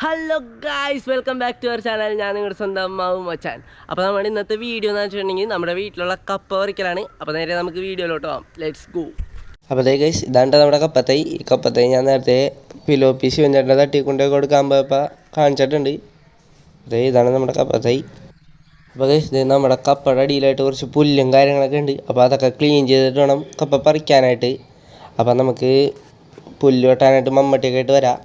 Hello guys welcome back to our channel ഞാൻ നിങ്ങളുടെ സ്വന്തം മാവും മച്ചാൻ അപ്പോൾ നമ്മുടെ ഇന്നത്തെ വീഡിയോ എന്ന് വെച്ചിട്ടുണ്ടെങ്കിൽ നമ്മുടെ വീട്ടിലുള്ള കപ്പ പറിക്കലാണ്. അപ്പോൾ നേരെ നമുക്ക് വീഡിയോയിലോട്ട് പോകാം ലെറ്റ്സ് ഗോ അപ്പോൾ അതേ ഗൈസ് ഇതാണ്ട് നമ്മുടെ കപ്പത്തൈ. ഈ കപ്പത്തൈ ഞാൻ നേരത്തെ ഫിലോപ്പി ശിവൻചേട്ടന്റെ തട്ടി തട്ടിക്കൊണ്ടേ കൊടുക്കാൻ പോയപ്പോൾ കാണിച്ചിട്ടുണ്ട്. അതേ ഇതാണ് നമ്മുടെ കപ്പത്തൈ. അപ്പോൾ ഗൈസ് ഇത് നമ്മുടെ കപ്പയുടെ അടിയിലായിട്ട് കുറച്ച് പുല്ലും കാര്യങ്ങളൊക്കെ ഉണ്ട്. അപ്പോൾ അതൊക്കെ ക്ലീൻ ചെയ്തിട്ട് വേണം കപ്പ പറിക്കാനായിട്ട്. അപ്പോൾ നമുക്ക് പുല്ല് വെട്ടാനായിട്ട് മമ്മട്ടിയൊക്കെ ആയിട്ട് വരാം.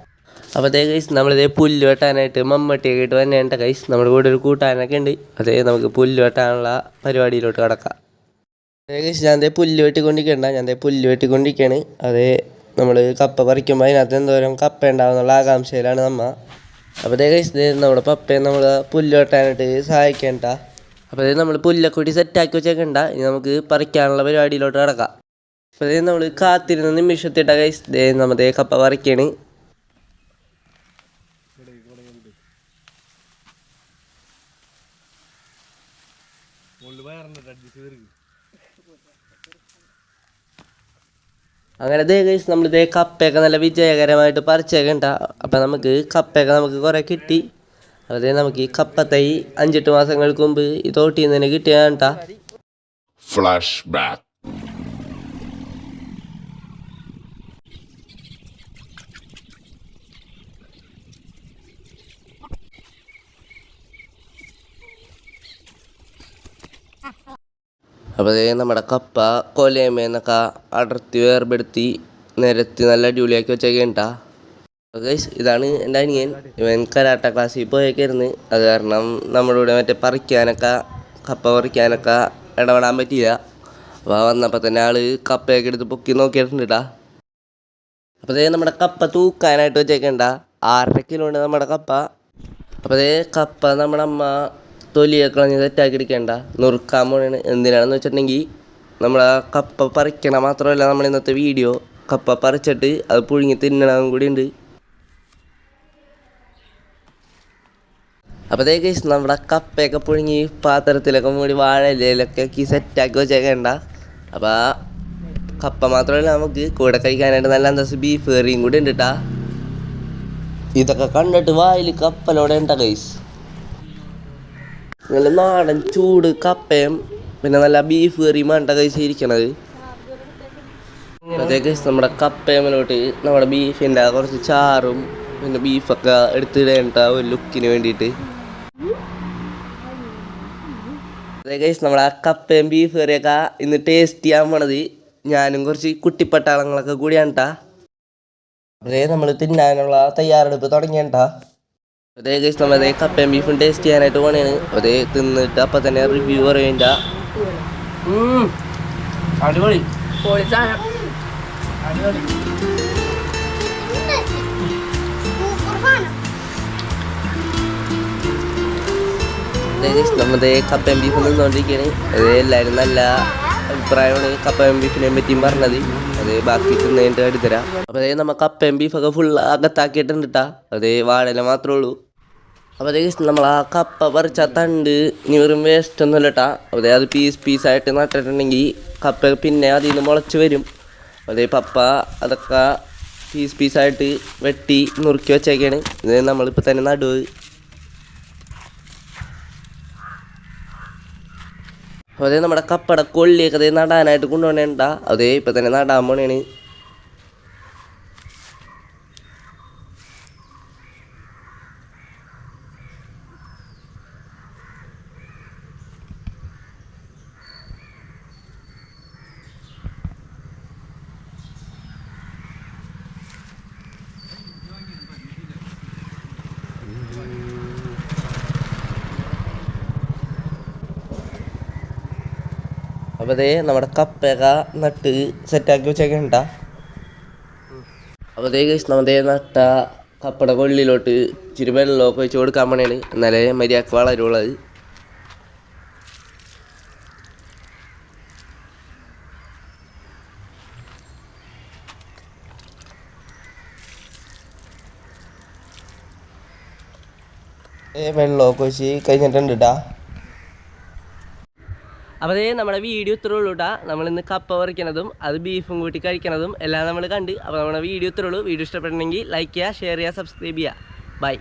അപ്പോൾ അതേ കൈസ് നമ്മളിതേ പുല്ല് വെട്ടാനായിട്ട് മമ്മട്ടിയൊക്കെ ആയിട്ട് വന്നേണ്ട കൈസ് നമ്മുടെ കൂടെ ഒരു കൂട്ടാനൊക്കെ ഉണ്ട്. അതേ നമുക്ക് പുല്ല് വെട്ടാനുള്ള പരിപാടിയിലോട്ട് കിടക്കാം. അതേ കൈസ് ഞാൻ അതേ പുല്ല് വെട്ടിക്കൊണ്ടിരിക്കണ്ട. ഞാൻ അതേ പുല്ല് വെട്ടിക്കൊണ്ടിരിക്കുകയാണ് അതേ നമ്മൾ കപ്പ പറിക്കുമ്പോൾ അതിനകത്ത് എന്തോരം കപ്പ ഉണ്ടാവുന്നുള്ള ആകാംക്ഷയിലാണ് നമ്മ. അപ്പോൾ അതേ കൈസ് നമ്മുടെ പപ്പയെ നമ്മൾ പുല്ല് വെട്ടാനായിട്ട് സഹായിക്കേണ്ട. അപ്പോൾ അതേ നമ്മൾ പുല്ലൊക്കെ കൂടി സെറ്റാക്കി വെച്ചേക്കണ്ട. ഇനി നമുക്ക് പറിക്കാനുള്ള പരിപാടിയിലോട്ട് കിടക്കാം. അപ്പോൾ അതേ നമ്മൾ കാത്തിരുന്ന നിമിഷത്തിട്ട കൈസ് നമ്മുടെ കപ്പ പറിക്കാണ് അങ്ങനെ ദേ നമ്മൾ ഇതേ കപ്പയൊക്കെ നല്ല വിജയകരമായിട്ട് പറിച്ചേക്കണ്ട. അപ്പം നമുക്ക് കപ്പയൊക്കെ നമുക്ക് കുറേ കിട്ടി. അതേ നമുക്ക് ഈ കപ്പ തൈ അഞ്ചെട്ട് മാസങ്ങൾക്ക് മുമ്പ് ഈ തോട്ടിൽ നിന്ന് തന്നെ കിട്ടിയാണ്ടാ Flashback. അപ്പോൾ നമ്മുടെ കപ്പ കൊലയമേന്നൊക്കെ അടർത്തി വേർപെടുത്തി നിരത്തി നല്ല അടിപൊളിയാക്കി വെച്ചേക്കണ്ടാ ഗൈസ് ഇതാണ് എന്റെ അനിയൻ. ഇവൻ കരാട്ട ക്ലാസ്സിൽ പോയേക്കായിരുന്നു. അത് കാരണം നമ്മുടെ ഇവിടെ മറ്റേ പറിക്കാനൊക്കെ കപ്പ പറിക്കാനൊക്കെ ഇടപെടാൻ പറ്റിയില്ല. അപ്പോൾ വന്നപ്പോൾ തന്നെ ആൾ കപ്പയൊക്കെ എടുത്ത് പൊക്കി നോക്കിയിട്ടുണ്ടാ അപ്പോൾ അതേ നമ്മുടെ കപ്പ തൂക്കാനായിട്ട് വെച്ചേക്കണ്ട ആറര കിലോ ഉണ്ട് നമ്മുടെ കപ്പ. അപ്പോൾ അതേ കപ്പ നമ്മുടെ അമ്മ തൊലിയൊക്കെ കളഞ്ഞ് സെറ്റാക്കി എടുക്കേണ്ട. നുറുക്കാൻ പോണാണ് എന്തിനാണെന്ന് വെച്ചിട്ടുണ്ടെങ്കിൽ നമ്മളെ കപ്പ പറിക്കണ മാത്രമല്ല നമ്മൾ ഇന്നത്തെ വീഡിയോ കപ്പ പറിച്ചിട്ട് അത് പുഴുങ്ങി തിന്നണം കൂടി ഉണ്ട് അപ്പോൾ അതേ കേസ് നമ്മുടെ കപ്പയൊക്കെ പുഴുങ്ങി പാത്രത്തിലൊക്കെ മൂടി വാഴയിലൊക്കെ ആക്കി സെറ്റാക്കി വെച്ചേക്കേണ്ട. അപ്പോൾ കപ്പ മാത്രമല്ല നമുക്ക് കൂടെ കഴിക്കാനായിട്ട് നല്ല അന്തസ് ബീഫ് കറിയും കൂടി ഉണ്ട് കേട്ടാ ഇതൊക്കെ കണ്ടിട്ട് വായിൽ കപ്പലോടെ ഉണ്ട കൈസ് നല്ല നാടൻ ചൂട് കപ്പയും പിന്നെ നല്ല ബീഫ് കറിയും മണ്ട കഴിച്ചിരിക്കണത് കഴിച്ച് നമ്മുടെ കപ്പയമ്മലോട്ട് നമ്മുടെ ബീഫിന്റെ കുറച്ച് ചാറും പിന്നെ ബീഫൊക്കെ എടുത്തിടേണ്ട ഒരു ലുക്കിന് വേണ്ടിയിട്ട്. അതേ കഴിച്ച് നമ്മുടെ കപ്പയും ബീഫ് കറിയൊക്കെ ഇന്ന് ടേസ്റ്റ് ചെയ്യാൻ പോണത് ഞാനും കുറച്ച് കുട്ടിപ്പട്ടാളങ്ങളൊക്കെ കൂടിയാണ് കേട്ടാ നമ്മൾ തിന്നാനുള്ള തയ്യാറെടുപ്പ് തുടങ്ങിയണ്ടാ അതേ കേസ് നമ്മൾ അതേ കപ്പയും ബീഫും ടേസ്റ്റ് ചെയ്യാനായിട്ട് പോണേണ് അതേ തിന്നിട്ട് അപ്പം തന്നെ റിവ്യൂ പറയണ്ട അടിപൊളി. നമ്മുടെ കപ്പയും ബീഫും നിന്നുകൊണ്ടിരിക്കുകയാണ് അതേ എല്ലാവരും നല്ല അഭിപ്രായമാണ് കപ്പയും ബീഫിനെയും പറ്റിയും പറഞ്ഞത്. അതേ ബാക്കി തിന്നതിന്റെ തരാം. അപ്പോൾ അതേ നമുക്ക് കപ്പയും ബീഫൊക്കെ ഫുൾ അകത്താക്കിയിട്ടുണ്ട് കേട്ടാ അതേ വാഴല മാത്രമേ ഉള്ളൂ. അപ്പോൾ അതേ നമ്മൾ ആ കപ്പ പറിച്ച തണ്ട് ഇനി വെറും വേസ്റ്റ് ഒന്നുമില്ല കേട്ടാ അതേ അത് പീസ് പീസായിട്ട് നട്ടിട്ടുണ്ടെങ്കിൽ കപ്പ പിന്നെ അതിൽ നിന്ന് മുളച്ച് വരും. അതേ പപ്പ അതൊക്കെ പീസ് പീസായിട്ട് വെട്ടി നുറുക്കി വെച്ചേക്കാണ്. ഇത് നമ്മളിപ്പോൾ തന്നെ നടുവ് അതേ നമ്മുടെ കപ്പട കൊള്ളിയൊക്കെ അതേ നടാനായിട്ട് കൊണ്ടുപോകണേണ്ട അതേ ഇപ്പം തന്നെ നടാൻ പോണേണ്. അപ്പോൾ നമ്മുടെ കപ്പയൊക്കെ നട്ട് സെറ്റാക്കി വെച്ചേക്കണ്ട അപ്പോൾ അതേ കഴിച്ച് നമ്മുടെ നട്ട കപ്പയുടെ കൊള്ളിലോട്ട് ഇച്ചിരി വെള്ളമൊക്കെ വെച്ച് കൊടുക്കാൻ പണിയാണ് എന്നാലേ മര്യാദയ്ക്ക് വളരുള്ളത് വെള്ളമൊക്കെ വെച്ച് കഴിഞ്ഞിട്ടുണ്ട് കേട്ടാ അപ്പോൾ അതേ നമ്മുടെ വീഡിയോ ഇത്രേ ഉള്ളൂ കേട്ടോ നമ്മളിന്ന് കപ്പ പറിക്കണതും അത് ബീഫും കൂട്ടി കഴിക്കണതും എല്ലാം നമ്മൾ കണ്ട്. അപ്പോൾ നമ്മുടെ വീഡിയോ ഇത്രേ ഉള്ളൂ. വീഡിയോ ഇഷ്ടപ്പെടണമെങ്കിൽ ലൈക്ക് ചെയ്യുക ഷെയർ ചെയ്യുക സബ്സ്ക്രൈബ് ചെയ്യുക. ബൈ